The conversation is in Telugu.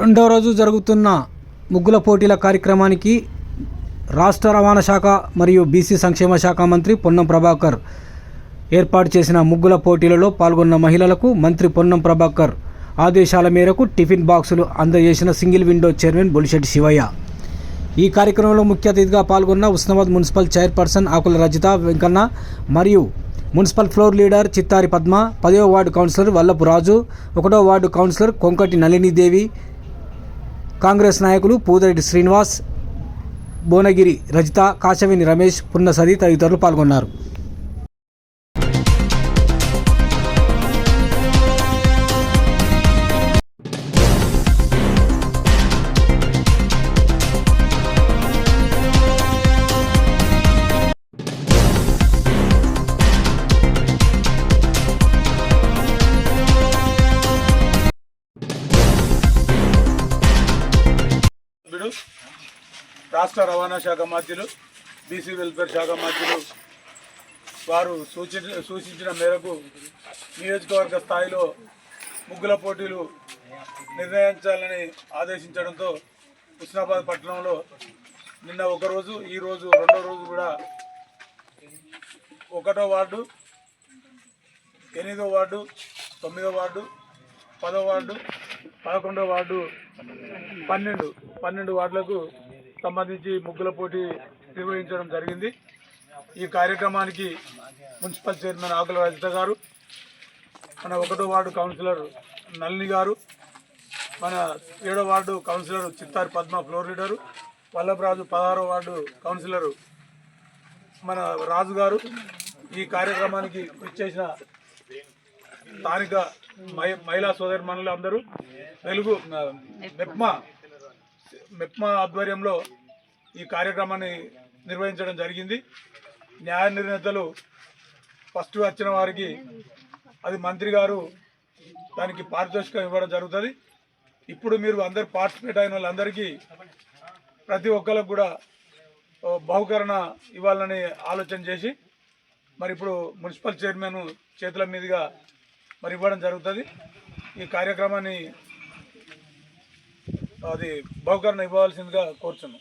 రెండో రోజు జరుగుతున్న ముగ్గుల పోటీల కార్యక్రమానికి రాష్ట్ర రవాణా శాఖ మరియు బీసీ సంక్షేమ శాఖ మంత్రి పొన్నం ప్రభాకర్ ఏర్పాటు చేసిన ముగ్గుల పోటీలలో పాల్గొన్న మహిళలకు మంత్రి పొన్నం ప్రభాకర్ ఆదేశాల మేరకు టిఫిన్ బాక్సులు అందజేసిన single window chairman Bolisetti Sivaiah. ఈ కార్యక్రమంలో ముఖ్య అతిథిగా పాల్గొన్న ఉస్నాబాద్ మున్సిపల్ చైర్పర్సన్ ఆకుల రజిత వెంకన్న మరియు municipal floor leader Chittari Padma పదవ వార్డు కౌన్సిలర్ వల్లపు రాజు ఒకటో వార్డు కౌన్సిలర్ కొంకటి నళినీదేవి కాంగ్రెస్ నాయకులు పూదరెడ్డి శ్రీనివాస్ భువనగిరి రజిత కాశవేని రమేష్ పున్నసది తదితరులు పాల్గొన్నారు. రాష్ట్ర రవాణా శాఖ మంత్రులు బీసీ వెల్ఫేర్ శాఖ మంత్రులు వారు సూచి సూచించిన మేరకు నియోజకవర్గ స్థాయిలో ముగ్గుల పోటీలు నిర్ణయించాలని ఆదేశించడంతో హుస్నాబాద్ పట్టణంలో నిన్న ఒకరోజు ఈరోజు రెండో రోజు కూడా ఒకటో వార్డు ఎనిమిదో వార్డు తొమ్మిదో వార్డు పదో వార్డు పదకొండో వార్డు పన్నెండు పన్నెండు వార్డులకు సంబంధించి ముగ్గుల పోటీ నిర్వహించడం జరిగింది. ఈ కార్యక్రమానికి మున్సిపల్ చైర్మన్ ఆకుల రజిత గారు మన ఒకటో వార్డు కౌన్సిలర్ నళిని గారు మన ఏడో ward councillor Chittari Padma floor leader Vallabharaju పదహారో వార్డు కౌన్సిలరు మన రాజు గారు. ఈ కార్యక్రమానికి విచ్చేసిన స్థానిక మహిళా సోదరి అందరూ వెలుగు మెప్మా మెప్మా ఆధ్వర్యంలో ఈ కార్యక్రమాన్ని నిర్వహించడం జరిగింది. న్యాయ నిర్ణేతలు ఫస్ట్ వచ్చిన వారికి అది మంత్రి గారు దానికి పారితోషికం ఇవ్వడం జరుగుతుంది. ఇప్పుడు మీరు అందరు పార్టిసిపేట్ అయిన వాళ్ళందరికీ ప్రతి ఒక్కరికి కూడా బహుకరణ ఇవ్వాలని ఆలోచన చేసి మరి ఇప్పుడు మున్సిపల్ చైర్మన్ చేతుల మీదుగా మరి ఇవ్వడం జరుగుతుంది. ఈ కార్యక్రమాన్ని అది బహుకరణ ఇవ్వాల్సిందిగా కోరుచున్నాం.